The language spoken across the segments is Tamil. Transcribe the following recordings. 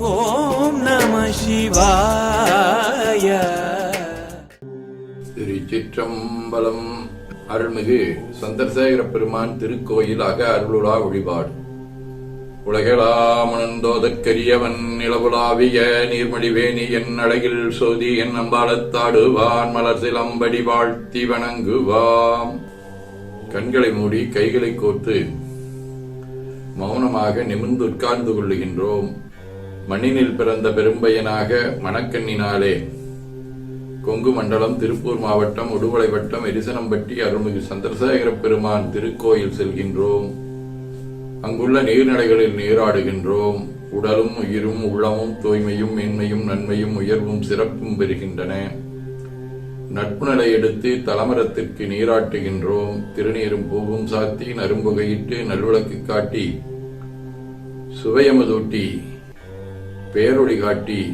ஓம் நம சிவாய. திருச்சிற்றம்பலம். அருள்மிகு சந்திரசேகர பெருமான் திருக்கோயில் அக அருளுலா வழிபாடு. உலகளாமணந்தோதற்கரியவன் நிலவுலாவிய நீர்மடிவேணி என் அழகில் சோதி என் அம்பாலத்தாடுவான் மலர் சிலம்படி வாழ்த்தி வணங்குவாம். கண்களை மூடி கைகளை கோர்த்து மௌனமாக நிமிர்ந்து உட்கார்ந்து கொள்ளுகின்றோம். மண்ணினில் பிறந்த பெரும்பையனாக மணக்கண்ணினாலே. கொங்கு மண்டலம் திருப்பூர் மாவட்டம் உடுவலை வட்டம் எரிசனம்பட்டி அருள்மிகு சந்திரசேகர பெருமான் திருக்கோயில் செல்கின்றோம். அங்குள்ள நீர்நிலைகளில் நீராடுகின்றோம். உடலும் உயிரும் உள்ளமும் தூய்மையும் மேன்மையும் நன்மையும் உயர்வும் சிறப்பும் பெறுகின்றன. நட்பு நிலை எடுத்து தலமரத்திற்கு நீராட்டுகின்றோம். திருநீரும் பூவும் சாத்தி நரும்புகையிட்டு நல்விளக்கு காட்டி சுவையமதூட்டி பேரொழி காட்டி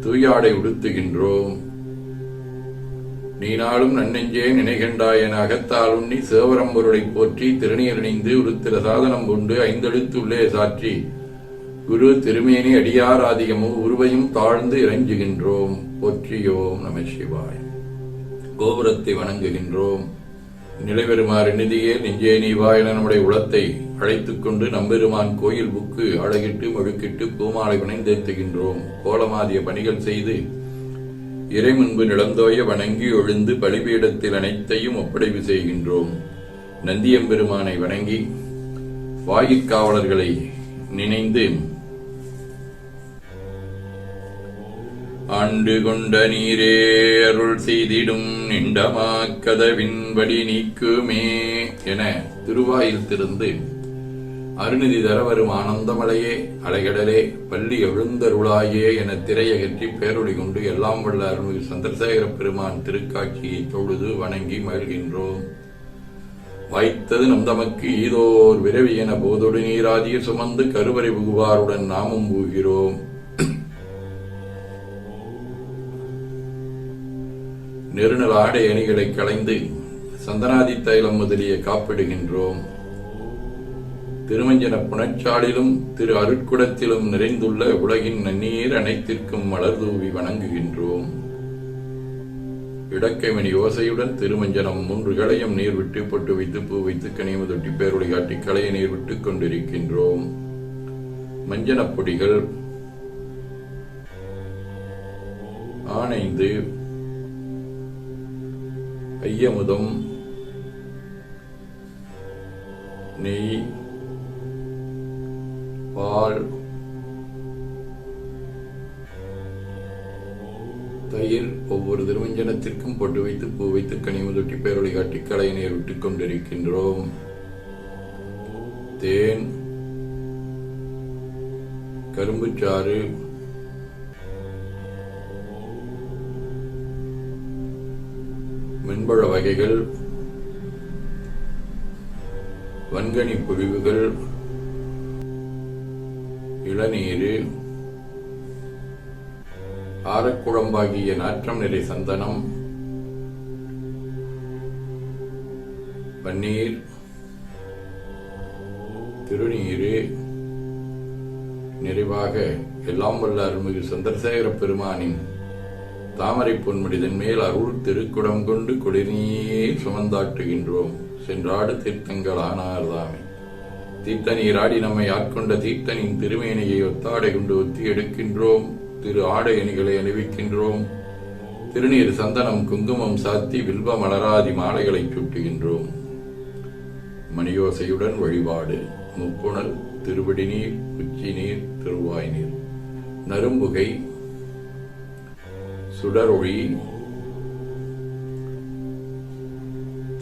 தூயாடை உடுத்துகின்றோம். நீ நாளும் நன்னெஞ்சே நினைகின்றாய் என அகத்தால் உண்ணி சேவரம்பொருளைப் போற்றி திருநீர் இணைந்து உருத்திர சாதனம் கொண்டு ஐந்தெழுத்து உள்ளே சாற்றி குரு திருமேனி அடியார் ஆதிகமும் உருவையும் தாழ்ந்து இறைஞ்சுகின்றோம். போற்றியோம் நம சிவாய். கோபுரத்தை வணங்குகின்றோம். நிலைபெறுமாறு நிதியே நெஞ்சே நீ வா என நம்முடைய உளத்தை அழைத்துக் கொண்டு நம்பெருமான் கோயில் புக்கு அழகிட்டு மழுக்கிட்டு பூமாலை பிணைந்தேத்துகின்றோம் கோலமாதிய பணிகள் செய்து இறை முன்பு நிலந்தோய வணங்கி ஒழுந்து பலிபீடத்தில் அனைத்தையும் ஒப்படைவு செய்கின்றோம். நந்தியம்பெருமானை வணங்கி வாயிற்காவலர்களை நினைந்து ஆண்டு கொண்ட நீரே அருள் செய்திடும் நிண்டமாக்கதவின்படி நீக்குமே என திருவாயில் திருந்து அருநிதி தரவரும் ஆனந்தமலையே அலைகடலே பள்ளி எழுந்தருளாயே என திரையகற்றி பேரொழி கொண்டு எல்லாம் வல்ல அருள்மிகு சந்திரசேகர பெருமான் திருக்காட்சியை தொழுது வணங்கி மகிழ்கின்றோம். வாய்த்தது நம் தமக்கு ஈதோர் விரவி என போதொடு நீராதிய சுமந்து கருவறை புகுவாருடன் நாமும் பூகிறோம். நெருநல் ஆடை அணிகளை களைந்து சந்தனாதி தைலம் முதலிய காப்பிடுகின்றோம். திருமஞ்சன புனச்சாலிலும் திரு அருட்குடத்திலும் நிறைந்துள்ள உலகின் நன்னீர் அனைத்திற்கும் மலர் தூவி வணங்குகின்றோம். இடக்கைமணி ஓசையுடன் திருமஞ்சனம் மூன்று களையும் நீர் விட்டு பொட்டு வைத்து பூ வைத்து கனிம தொட்டி பேரொளி காட்டி களையை நீர் விட்டுக் கொண்டிருக்கின்றோம். மஞ்சனப் பொடிகள் ஆனைந்து ஐயமுதம். நெய் பால் தயிர் ஒவ்வொரு திருமஞ்சனத்திற்கும் பொட்டு வைத்து பூ வைத்து கனிமுதொட்டி பேரொளி காட்டி கலையினை விட்டுக் கொண்டிருக்கின்றோம். தேன் கரும்புச்சாறு வகைகள் வன்கனி பொழிவுகள் இளநீர் ஆரக்குழம்பாகிய நாற்றம் நிறை சந்தனம் பன்னீர் திருநீரு நிறைவாக எல்லாம் வல்ல அருள்மிகு சந்திரசேகர பெருமானின் தாமரை பொன்முடிதன் மேல் அருள் திருக்குடம் கொண்டு குளிர்நீர் சுமந்தாட்டுகின்றோம். சென்றாடு தீர்த்தங்கள் ஆனார்தாமே. தீர்த்த நீராடி நம்மை ஆட்கொண்ட தீர்த்தனின் திருமேனியை ஒத்தாடை கொண்டு ஒத்தி எடுக்கின்றோம். திரு ஆடை அணிகளை அணிவிக்கின்றோம். திருநீர் சந்தனம் குங்குமம் சாத்தி வில்வ மலராதி மாலைகளை சுட்டுகின்றோம். மணியோசையுடன் வழிபாடு முப்புணல் திருவடிநீர் உச்சி நீர் திருவாய் நீர் நரும்புகை சுடரொளி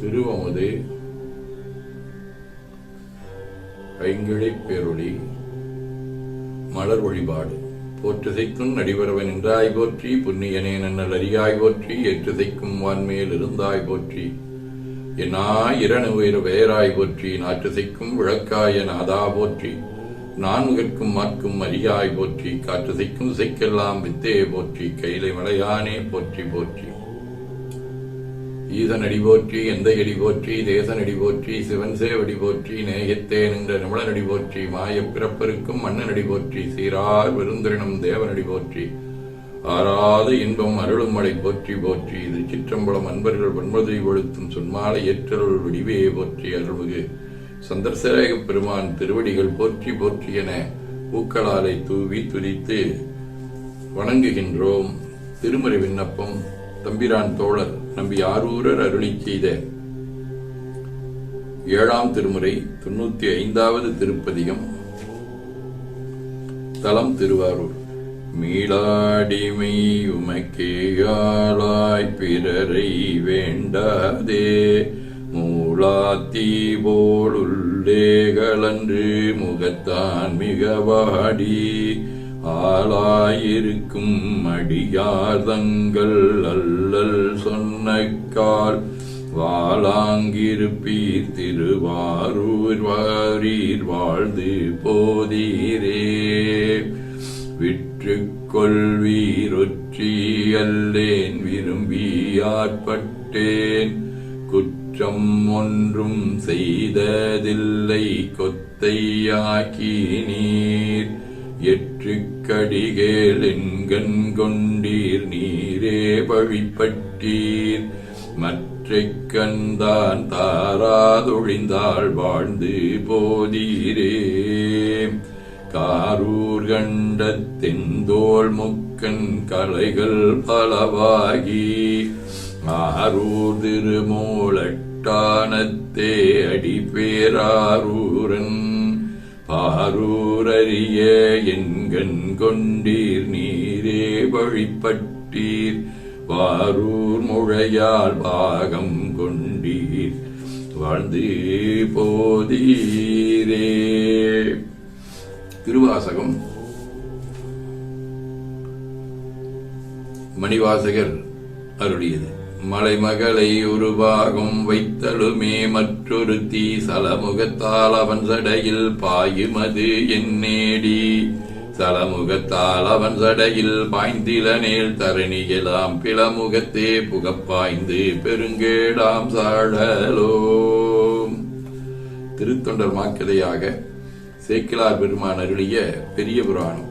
திருவமுது. ஐங்கிழைப் பேரொளி மலர் வழிபாடு போற்றுசைக்கும் நடிவரவன் என்றாய் போற்றி புண்ணியனே நன்னல் அறியாய் போற்றி ஏற்றுசைக்கும் வான்மேல் இருந்தாய் போற்றி. என்னாய் இரணு உயிர் வேராய் போற்றி நாற்றுசைக்கும் விளக்காய நாதா போற்றி. நான்முகற்கும் மார்க்கும் அரியாய் போற்றி காற்று காற்றுசைக்கும் இசைக்கெல்லாம் வித்தையை போற்றி கையிலை மலையானே போற்றி போற்றி. ஈசனடி போற்றி எந்தையடி போற்றி தேசனடி போற்றி சிவன் சேவடி போற்றி நேயத்தே நின்ற நிமலனடி போற்றி மாயப் பிறப்பருக்கும் மன்னனடி போற்றி சீரார் விருந்திரனும் தேவனடி போற்றி. ஆறாத இன்பம் அருளும் மழை போற்றி போற்றி. இது சிற்றம்பலம் அன்பர்கள் வன்மதை கொளுத்தும் சொன்மாலை ஏற்றருள் விடிவே போற்றி அருள்மிகு. சந்திரசேரக பெருமான் திருவடிகள் போற்றி போற்றி என பூக்களாலை தூவி துதித்து வணங்குகின்றோம். திருமறை விண்ணப்பம் தம்பிரான் தோழர் நம்பி ஆரூரர் அருளி செய்த ஏழாம் திருமுறை தொண்ணூத்தி ஐந்தாவது திருப்பதிகம். தலம் திருவாரூர். மீளாடிமை உமக்கேயாளாய் பிறரை வேண்டாதே. மூளாத்தி போலுள்ளே முகத்தான் மிக வாடி ஆளாயிருக்கும் அடியார்தங்கள் அல்லல் சொன்னக்கால். வாளாங்கிருப்பீர் திருவாரூர் வாரீர் வாழ்ந்து போதீரே. விற்று கொள்வீரொற்றி அல்லேன் விரும்பி குற்றம் ஒன்றும் செய்ததில்லை. கொத்தையாக்கி நீர் எற்றுக்கடிகேல் என்கண் கொண்டீர் நீரே பழிப்பட்டீர் மற்றைக் கண்தான் தாராதொழிந்தாள் வாழ்ந்து போதீரே. காரூர் கண்ட தெந்தோள் முக்கன் கலைகள் பலவாகி. ஆரூர் திருமூலட் அடி பேராரூரன் பாரூரறிய எண்கண் கொண்டீர் நீரே வழிபட்டீர். வாரூர் முழையால் பாகம் கொண்டீர். வாழ்ந்து போதீரே. திருவாசகம். மணிவாசகர் அருளியது. மலைமகளை உருவாகும் வைத்தலுமே மற்றொரு தீ சலமுகத்தால் அவன் சடையில் பாயுமது என்னேடி சலமுகத்தால் அவன் சடையில் பாய்ந்திலனேல் தரணியலாம் பிளமுகத்தே புகப்பாய்ந்து பெருங்கேடாம் சாழலோ. திருத்தொண்டர் மாக்கதையாக சேக்கிலார் பெருமான் அருளிய பெரிய புராணம்.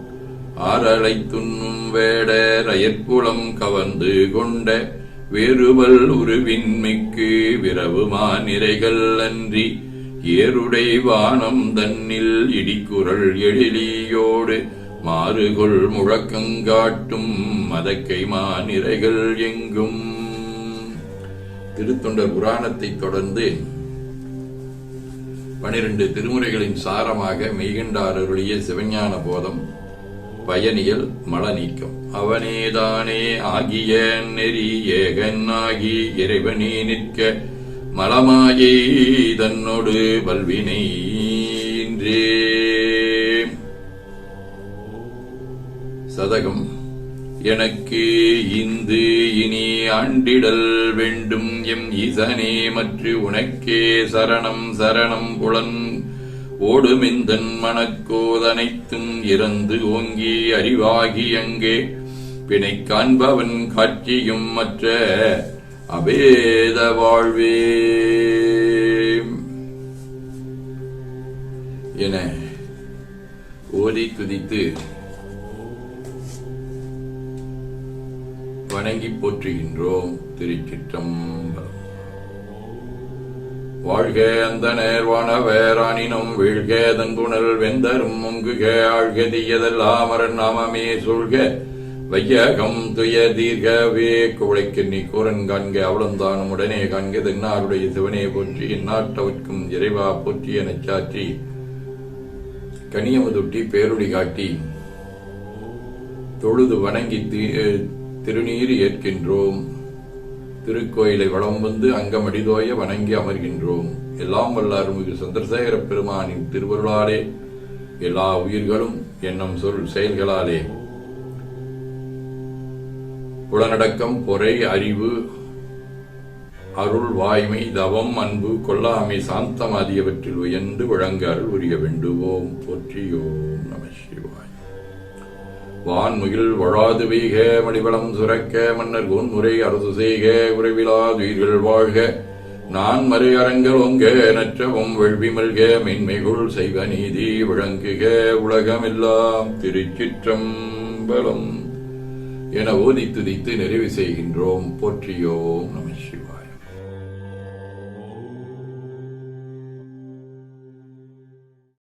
ஆறலை துண்ணும் வேடர் அயற்புலம் கவர்ந்து கொண்ட வேறுவல் உருவின்மைக்கு விரவுமா நிறைகள் அன்றி ஏருடை வானம் தன்னில் இடிக்குரல் எழிலியோடு மாறுகொள் முழக்கங்காட்டும் மதக்கை மாநிறைகள் எங்கும். திருத்தொண்டர் புராணத்தைத் தொடர்ந்து பனிரெண்டு திருமுறைகளின் சாரமாக மெய்கண்டார் அருளிய சிவஞான போதம் பயனியல் மலநீக்கம் அவனேதானே ஆகிய நெறி ஏகன் ஆகி இறைவனே நிற்க மலமாயை தன்னோடு பல்வினை சதகம். எனக்கு இந்து இனி ஆண்டிடல் வேண்டும் எம் இசனே மற்று உனக்கே சரணம் சரணம் புலன் ஓடுமிந்தன் மனக்கோதனைத்தும் இறந்து ஓங்கி அறிவாகி அங்கே பிணை காண்பவன் காட்சியும் மற்ற அபேத வாழ்வே. என ஓதி துதித்து வணங்கி போற்றுகின்றோம் திருச்சிற்றம்பலம். வாழ்க அந்த நேர்வான வேரானினும் வீழ்க தங்குணல் வெந்தரும் முங்குகே ஆழ்க தீயதெல்லாம் அரன் நாமமே சொல்க வையகம் துய தீர்கவே குவளைக்கு நீ கூரன் காண்க அவளந்தானும் உடனே காண்க தென்னாருடைய சிவனே போற்றி இந்நாட்டவர்க்கும் இறைவா போற்றி எனச் சாற்றி கனியமுதுட்டி பேருடி காட்டி தொழுது வணங்கி திருநீர் ஏற்கின்றோம். திருக்கோயிலை வளம் வந்து அங்கமடிதோய வணங்கி அமர்கின்றோம். எல்லாம் வல்ல அருள்மிகு சந்திரசேகர பெருமானின் திருவருளாலே எல்லா உயிர்களும் என்னும் சொல் செயல்களாலே. புலனடக்கம் பொறை அறிவு அருள் வாய்மை தவம் அன்பு கொல்லாமை சாந்தம் ஆகியவற்றில் உயர்ந்து விளங்க அருள் உரிய வேண்டுவோம். போற்றியோம் நம சிவாய். வான்முகில் வழாது வீக மணிபலம் சுரக்க மன்னர் கோன்முறை அரசு செய்க உறவிலாதுயிர்கள் வாழ்க. நான் மறை அரங்கல் ஒங்க நற்றவும் வெள்வி மல்க மென்மைகுள் செய்வ நீதி விளங்குக உலகமெல்லாம் திருச்சிற்றம்பலம். என ஓதி துதித்து நிறைவு செய்கின்றோம் போற்றியோம் நம